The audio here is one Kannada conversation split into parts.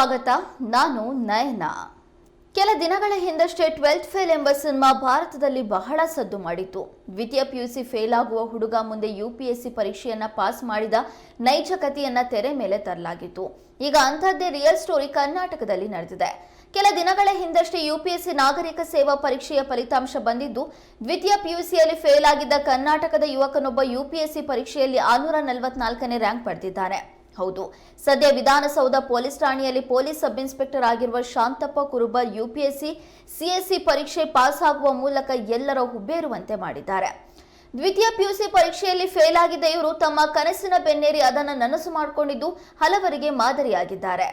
ಸ್ವಾಗತ, ನಾನು ನಯನ. ಕೆಲ ದಿನಗಳ ಹಿಂದಷ್ಟೇ ಟ್ವೆಲ್ತ್ ಫೇಲ್ ಎಂಬ ಸಿನಿಮಾ ಭಾರತದಲ್ಲಿ ಬಹಳ ಸದ್ದು ಮಾಡಿತ್ತು. ದ್ವಿತೀಯ ಪಿಯುಸಿ ಫೇಲ್ ಆಗುವ ಹುಡುಗ ಮುಂದೆ ಯುಪಿಎಸ್ಸಿ ಪರೀಕ್ಷೆಯನ್ನ ಪಾಸ್ ಮಾಡಿದ ನೈಜ ಕಥೆಯನ್ನ ತೆರೆ ಮೇಲೆ ತರಲಾಗಿತ್ತು. ಈಗ ಅಂಥದ್ದೇ ರಿಯಲ್ ಸ್ಟೋರಿ ಕರ್ನಾಟಕದಲ್ಲಿ ನಡೆದಿದೆ. ಕೆಲ ದಿನಗಳ ಹಿಂದಷ್ಟೇ ಯುಪಿಎಸ್ಸಿ ನಾಗರಿಕ ಸೇವಾ ಪರೀಕ್ಷೆಯ ಫಲಿತಾಂಶ ಬಂದಿದ್ದು, ದ್ವಿತೀಯ ಪಿಯುಸಿಯಲ್ಲಿ ಫೇಲ್ ಆಗಿದ್ದ ಕರ್ನಾಟಕದ ಯುವಕನೊಬ್ಬ ಯುಪಿಎಸ್ಸಿ ಪರೀಕ್ಷೆಯಲ್ಲಿ ಆರುನೂರ ನಲವತ್ನಾಲ್ಕನೇ ರ್ಯಾಂಕ್ ಪಡೆದಿದ್ದಾನೆ. ಹೌದು. ಸದ್ಯ ವಿಧಾನಸೌಧ ಪೊಲೀಸ್ ಠಾಣೆಯಲ್ಲಿ ಪೊಲೀಸ್ ಸಬ್ ಇನ್ಸ್ಪೆಕ್ಟರ್ ಆಗಿರುವ ಶಾಂತಪ್ಪ ಕುರುಬರ್ ಯುಪಿಎಸ್ಸಿ, ಸಿಎಸ್ಸಿ ಪರೀಕ್ಷೆ ಪಾಸ್ ಆಗುವ ಮೂಲಕ ಎಲ್ಲರ ಹುಬ್ಬೇರುವಂತೆ ಮಾಡಿದ್ದಾರೆ. ದ್ವಿತೀಯ ಪಿಯುಸಿ ಪರೀಕ್ಷೆಯಲ್ಲಿ ಫೇಲ್ ಆಗಿದ್ದ ಇವರು ತಮ್ಮ ಕನಸಿನ ಬೆನ್ನೇರಿ ಅದನ್ನು ನನಸು ಮಾಡಿಕೊಂಡಿದ್ದು ಹಲವರಿಗೆ ಮಾದರಿಯಾಗಿದ್ದಾರೆ.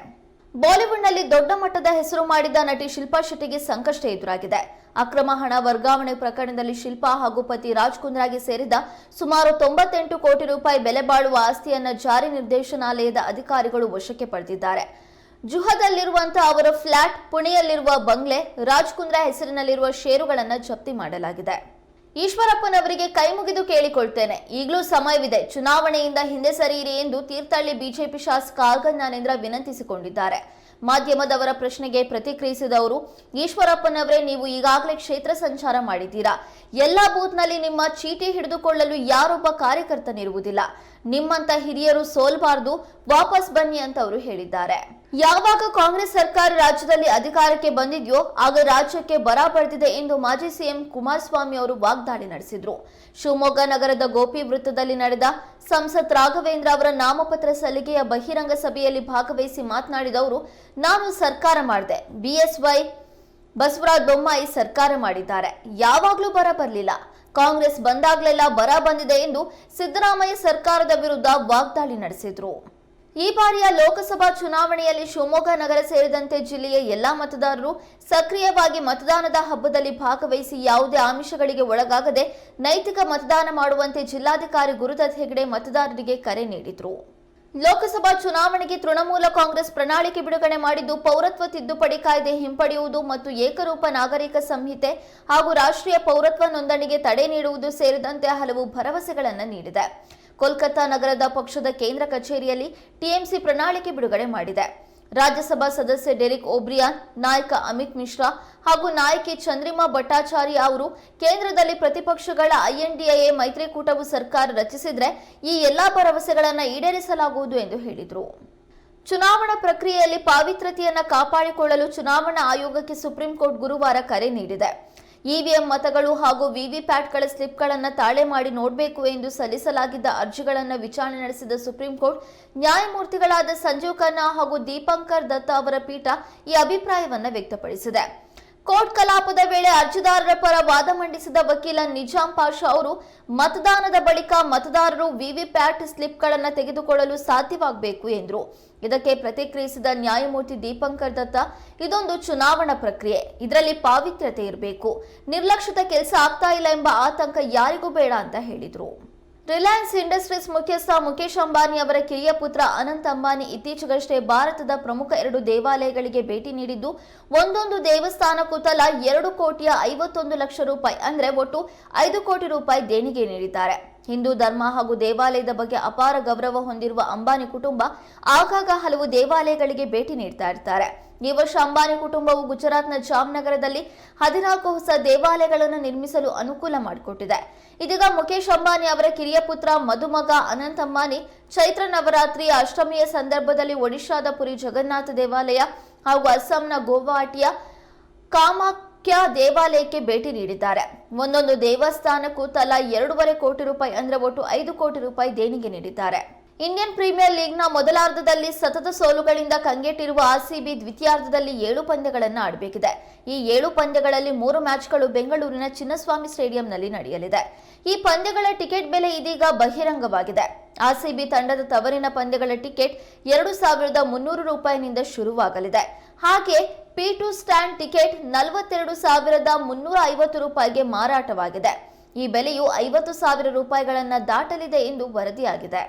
ಬಾಲಿವುಡ್ನಲ್ಲಿ ದೊಡ್ಡ ಮಟ್ಟದ ಹೆಸರು ಮಾಡಿದ ನಟಿ ಶಿಲ್ಪಾ ಶೆಟ್ಟಿಗೆ ಸಂಕಷ್ಟ ಎದುರಾಗಿದೆ. ಅಕ್ರಮ ಹಣ ವರ್ಗಾವಣೆ ಪ್ರಕರಣದಲ್ಲಿ ಶಿಲ್ಪಾ ಹಾಗೂ ಪತಿ ರಾಜ್ ಕುಂದ್ರಾಗೆ ಸೇರಿದ ಸುಮಾರು ತೊಂಬತ್ತೆಂಟು ಕೋಟಿ ರೂಪಾಯಿ ಬೆಲೆ ಬಾಳುವ ಆಸ್ತಿಯನ್ನು ಜಾರಿ ನಿರ್ದೇಶನಾಲಯದ ಅಧಿಕಾರಿಗಳು ವಶಕ್ಕೆ ಪಡೆದಿದ್ದಾರೆ. ಜುಹದಲ್ಲಿರುವಂತಹ ಅವರ ಫ್ಲಾಟ್, ಪುಣೆಯಲ್ಲಿರುವ ಬಂಗ್ಲೆ, ರಾಜ್ ಕುಂದ್ರಾ ಹೆಸರಿನಲ್ಲಿರುವ ಷೇರುಗಳನ್ನು ಜಪ್ತಿ ಮಾಡಲಾಗಿದೆ. ಈಶ್ವರಪ್ಪನವರಿಗೆ ಕೈ ಮುಗಿದು ಕೇಳಿಕೊಳ್ತೇನೆ. ಈಗಲೂ ಸಮಯವಿದೆ. ಚುನಾವಣೆಯಿಂದ ಹಿಂದೆ ಸರಿಯಿರಿ ಎಂದು ತೀರ್ಥಹಳ್ಳಿ ಬಿಜೆಪಿ ಶಾಸಕ ಜ್ಞಾನೇಂದ್ರ ವಿನಂತಿಸಿಕೊಂಡಿದ್ದಾರೆ. ಮಾಧ್ಯಮದವರ ಪ್ರಶ್ನೆಗೆ ಪ್ರತಿಕ್ರಿಯಿಸಿದ ಅವರು ಈಶ್ವರಪ್ಪನವರೇ, ನೀವು ಈಗಾಗಲೇ ಕ್ಷೇತ್ರ ಸಂಚಾರ ಮಾಡಿದ್ದೀರಾ? ಎಲ್ಲಾ ಬೂತ್ನಲ್ಲಿ ನಿಮ್ಮ ಚೀಟಿ ಹಿಡಿದುಕೊಳ್ಳಲು ಯಾರೊಬ್ಬ ಕಾರ್ಯಕರ್ತನಿರುವುದಿಲ್ಲ. ನಿಮ್ಮಂತ ಹಿರಿಯರು ಸೋಲ್ಬಾರ್ದು. ವಾಪಸ್ ಬನ್ನಿ ಅಂತ ಅವರು ಹೇಳಿದ್ದಾರೆ. ಯಾವಾಗ ಕಾಂಗ್ರೆಸ್ ಸರ್ಕಾರ ರಾಜ್ಯದಲ್ಲಿ ಅಧಿಕಾರಕ್ಕೆ ಬಂದಿದೆಯೋ ಆಗ ರಾಜ್ಯಕ್ಕೆ ಬರ ಬರ್ತಿದೆ ಎಂದು ಮಾಜಿ ಸಿಎಂ ಕುಮಾರಸ್ವಾಮಿ ಅವರು ವಾಗ್ದಾಳಿ ನಡೆಸಿದ್ರು. ಶಿವಮೊಗ್ಗ ನಗರದ ಗೋಪಿ ವೃತ್ತದಲ್ಲಿ ನಡೆದ ಸಂಸತ್ ರಾಘವೇಂದ್ರ ಅವರ ನಾಮಪತ್ರ ಸಲ್ಲಿಕೆಯ ಬಹಿರಂಗ ಸಭೆಯಲ್ಲಿ ಭಾಗವಹಿಸಿ ಮಾತನಾಡಿದ ಅವರು, ನಾನು ಸರ್ಕಾರ ಮಾಡಿದೆ. ಬಿಎಸ್ವೈ ಬಸವರಾಜ ಬೊಮ್ಮಾಯಿ ಸರ್ಕಾರ ಮಾಡಿದ್ದಾರೆ. ಯಾವಾಗಲೂ ಬರ ಬರಲಿಲ್ಲ. ಕಾಂಗ್ರೆಸ್ ಬಂದಾಗಲೆಲ್ಲ ಬರ ಬಂದಿದೆ ಎಂದು ಸಿದ್ದರಾಮಯ್ಯ ಸರ್ಕಾರದ ವಿರುದ್ಧ ವಾಗ್ದಾಳಿ ನಡೆಸಿದ್ರು. ಈ ಬಾರಿಯ ಲೋಕಸಭಾ ಚುನಾವಣೆಯಲ್ಲಿ ಶಿವಮೊಗ್ಗ ನಗರ ಸೇರಿದಂತೆ ಜಿಲ್ಲೆಯ ಎಲ್ಲಾ ಮತದಾರರು ಸಕ್ರಿಯವಾಗಿ ಮತದಾನದ ಹಬ್ಬದಲ್ಲಿ ಭಾಗವಹಿಸಿ ಯಾವುದೇ ಆಮಿಷಗಳಿಗೆ ಒಳಗಾಗದೆ ನೈತಿಕ ಮತದಾನ ಮಾಡುವಂತೆ ಜಿಲ್ಲಾಧಿಕಾರಿ ಗುರುದತ್ ಹೆಗಡೆ ಮತದಾರರಿಗೆ ಕರೆ ನೀಡಿದರು. ಲೋಕಸಭಾ ಚುನಾವಣೆಗೆ ತೃಣಮೂಲ ಕಾಂಗ್ರೆಸ್ ಪ್ರಣಾಳಿಕೆ ಬಿಡುಗಡೆ ಮಾಡಿದ್ದು ಪೌರತ್ವ ತಿದ್ದುಪಡಿ ಕಾಯ್ದೆ ಹಿಂಪಡೆಯುವುದು ಮತ್ತು ಏಕರೂಪ ನಾಗರಿಕ ಸಂಹಿತೆ ಹಾಗೂ ರಾಷ್ಟ್ರೀಯ ಪೌರತ್ವ ನೋಂದಣಿಗೆ ತಡೆ ನೀಡುವುದು ಸೇರಿದಂತೆ ಹಲವು ಭರವಸೆಗಳನ್ನು ನೀಡಿದೆ. ಕೋಲ್ಕತ್ತಾ ನಗರದ ಪಕ್ಷದ ಕೇಂದ್ರ ಕಚೇರಿಯಲ್ಲಿ ಟಿಎಂಸಿ ಪ್ರಣಾಳಿಕೆ ಬಿಡುಗಡೆ ಮಾಡಿದೆ. ರಾಜ್ಯಸಭಾ ಸದಸ್ಯ ಡೆರಿಕ್ ಒಬ್ರಿಯಾನ್, ನಾಯಕ ಅಮಿತ್ ಮಿಶ್ರಾ ಹಾಗೂ ನಾಯಕಿ ಚಂದ್ರಿಮಾ ಭಟ್ಟಾಚಾರ್ಯ ಅವರು ಕೇಂದ್ರದಲ್ಲಿ ಪ್ರತಿಪಕ್ಷಗಳ ಐಎನ್ಡಿಎ ಮೈತ್ರಿಕೂಟವು ಸರ್ಕಾರ ರಚಿಸಿದ್ರೆ ಈ ಎಲ್ಲಾ ಭರವಸೆಗಳನ್ನು ಈಡೇರಿಸಲಾಗುವುದು ಎಂದು ಹೇಳಿದರು. ಚುನಾವಣಾ ಪ್ರಕ್ರಿಯೆಯಲ್ಲಿ ಪಾವಿತ್ರತೆಯನ್ನು ಕಾಪಾಡಿಕೊಳ್ಳಲು ಚುನಾವಣಾ ಆಯೋಗಕ್ಕೆ ಸುಪ್ರೀಂ ಕೋರ್ಟ್ ಗುರುವಾರ ಕರೆ ನೀಡಿದೆ. ಇವಿಎಂ ಮತಗಳು ಹಾಗೂ ವಿವಿಪ್ಯಾಟ್ಗಳ ಸ್ಲಿಪ್ಗಳನ್ನು ತಾಳೆ ಮಾಡಿ ನೋಡಬೇಕು ಎಂದು ಸಲ್ಲಿಸಲಾಗಿದ್ದ ಅರ್ಜಿಗಳನ್ನು ವಿಚಾರಣೆ ನಡೆಸಿದ ಸುಪ್ರೀಂ ಕೋರ್ಟ್, ನ್ಯಾಯಮೂರ್ತಿಗಳಾದ ಸಂಜೀವ್ ಖನ್ನಾ ಹಾಗೂ ದೀಪಂಕರ್ ದತ್ತ ಅವರ ಪೀಠ ಈ ಅಭಿಪ್ರಾಯವನ್ನು ವ್ಯಕ್ತಪಡಿಸಿದೆ. ಕೋರ್ಟ್ ಕಲಾಪದ ವೇಳೆ ಅರ್ಜಿದಾರರ ಪರ ವಾದ ಮಂಡಿಸಿದ ವಕೀಲ ನಿಜಾಂ ಪಾಷಾ ಅವರು, ಮತದಾನದ ಬಳಿಕ ಮತದಾರರು ವಿವಿಪ್ಯಾಟ್ ಸ್ಲಿಪ್ಗಳನ್ನು ತೆಗೆದುಕೊಳ್ಳಲು ಸಾಧ್ಯವಾಗಬೇಕು ಎಂದರು. ಇದಕ್ಕೆ ಪ್ರತಿಕ್ರಿಯಿಸಿದ ನ್ಯಾಯಮೂರ್ತಿ ದೀಪಂಕರ್ ದತ್ತ, ಇದೊಂದು ಚುನಾವಣಾ ಪ್ರಕ್ರಿಯೆ. ಇದರಲ್ಲಿ ಪಾವಿತ್ರ್ಯತೆ ಇರಬೇಕು. ನಿರ್ಲಕ್ಷ್ಯದ ಕೆಲಸ ಆಗ್ತಾ ಇಲ್ಲ ಎಂಬ ಆತಂಕ ಯಾರಿಗೂ ಬೇಡ ಅಂತ ಹೇಳಿದರು. ರಿಲಯನ್ಸ್ ಇಂಡಸ್ಟ್ರೀಸ್ ಮುಖ್ಯಸ್ಥ ಮುಖೇಶ್ ಅಂಬಾನಿ ಅವರ ಕಿರಿಯ ಪುತ್ರ ಅನಂತ್ ಅಂಬಾನಿ ಇತ್ತೀಚೆಗಷ್ಟೇ ಭಾರತದ ಪ್ರಮುಖ ಎರಡು ದೇವಾಲಯಗಳಿಗೆ ಭೇಟಿ ನೀಡಿದ್ದು, ಒಂದೊಂದು ದೇವಸ್ಥಾನಕ್ಕೂ ತಲಾ ಎರಡು ಕೋಟಿಯ ಐವತ್ತೊಂದು ಲಕ್ಷ ರೂಪಾಯಿ, ಅಂದರೆ ಒಟ್ಟು ಐದು ಕೋಟಿ ರೂಪಾಯಿ ದೇಣಿಗೆ ನೀಡಿದ್ದಾರೆ. ಹಿಂದೂ ಧರ್ಮ ಹಾಗೂ ದೇವಾಲಯದ ಬಗ್ಗೆ ಅಪಾರ ಗೌರವ ಹೊಂದಿರುವ ಅಂಬಾನಿ ಕುಟುಂಬ ಆಗಾಗ ಹಲವು ದೇವಾಲಯಗಳಿಗೆ ಭೇಟಿ ನೀಡ್ತಾ ಇರ್ತಾರೆ. ಈ ವರ್ಷ ಅಂಬಾನಿ ಕುಟುಂಬವು ಗುಜರಾತ್ನ ಜಾಮ್ನಗರದಲ್ಲಿ ಹದಿನಾಲ್ಕು ಹೊಸ ದೇವಾಲಯಗಳನ್ನು ನಿರ್ಮಿಸಲು ಅನುಕೂಲ ಮಾಡಿಕೊಟ್ಟಿದೆ. ಇದೀಗ ಮುಖೇಶ್ ಅಂಬಾನಿ ಅವರ ಕಿರಿಯ ಪುತ್ರ ಮಧುಮಗ ಅನಂತ್ ಅಂಬಾನಿ, ಚೈತ್ರ ನವರಾತ್ರಿಯ ಅಷ್ಟಮಿಯ ಸಂದರ್ಭದಲ್ಲಿ ಒಡಿಶಾದ ಪುರಿ ಜಗನ್ನಾಥ ದೇವಾಲಯ ಹಾಗೂ ಅಸ್ಸಾಂನ ಗೋವಾಟಿಯ ಕಾಮಾಖ್ಯ ದೇವಾಲಯಕ್ಕೆ ಭೇಟಿ ನೀಡಿದ್ದಾರೆ. ಒಂದೊಂದು ದೇವಸ್ಥಾನಕ್ಕೂ ತಲಾ ಎರಡೂವರೆ ಕೋಟಿ ರೂಪಾಯಿ ಅಂದ್ರೆ ಒಟ್ಟು ಐದು ಕೋಟಿ ರೂಪಾಯಿ ದೇಣಿಗೆ ನೀಡಿದ್ದಾರೆ. ಇಂಡಿಯನ್ ಪ್ರೀಮಿಯರ್ ಲೀಗ್ನ ಮೊದಲಾರ್ಧದಲ್ಲಿ ಸತತ ಸೋಲುಗಳಿಂದ ಕಂಗೆಟ್ಟಿರುವ ಆರ್ಸಿಬಿ ದ್ವಿತೀಯಾರ್ಧದಲ್ಲಿ ಏಳು ಪಂದ್ಯಗಳನ್ನು ಆಡಬೇಕಿದೆ. ಈ ಏಳು ಪಂದ್ಯಗಳಲ್ಲಿ ಮೂರು ಮ್ಯಾಚ್ಗಳು ಬೆಂಗಳೂರಿನ ಚಿನ್ನಸ್ವಾಮಿ ಸ್ಟೇಡಿಯಂನಲ್ಲಿ ನಡೆಯಲಿದೆ. ಈ ಪಂದ್ಯಗಳ ಟಿಕೆಟ್ ಬೆಲೆ ಇದೀಗ ಬಹಿರಂಗವಾಗಿದೆ. ಆರ್ಸಿಬಿ ತಂಡದ ತವರಿನ ಪಂದ್ಯಗಳ ಟಿಕೆಟ್ ಎರಡು ಸಾವಿರದ ಮುನ್ನೂರು ರೂಪಾಯಿನಿಂದ ಶುರುವಾಗಲಿದೆ. ಹಾಗೆ ಪಿ ಟು ಸ್ಟ್ಯಾಂಡ್ ಟಿಕೆಟ್ ನಲವತ್ತೆರಡು ಸಾವಿರದ ಮುನ್ನೂರ ಐವತ್ತು ರೂಪಾಯಿಗೆ ಮಾರಾಟವಾಗಿದೆ. ಈ ಬೆಲೆಯು ಐವತ್ತು ಸಾವಿರ ರೂಪಾಯಿಗಳನ್ನು ದಾಟಲಿದೆ ಎಂದು ವರದಿಯಾಗಿದೆ.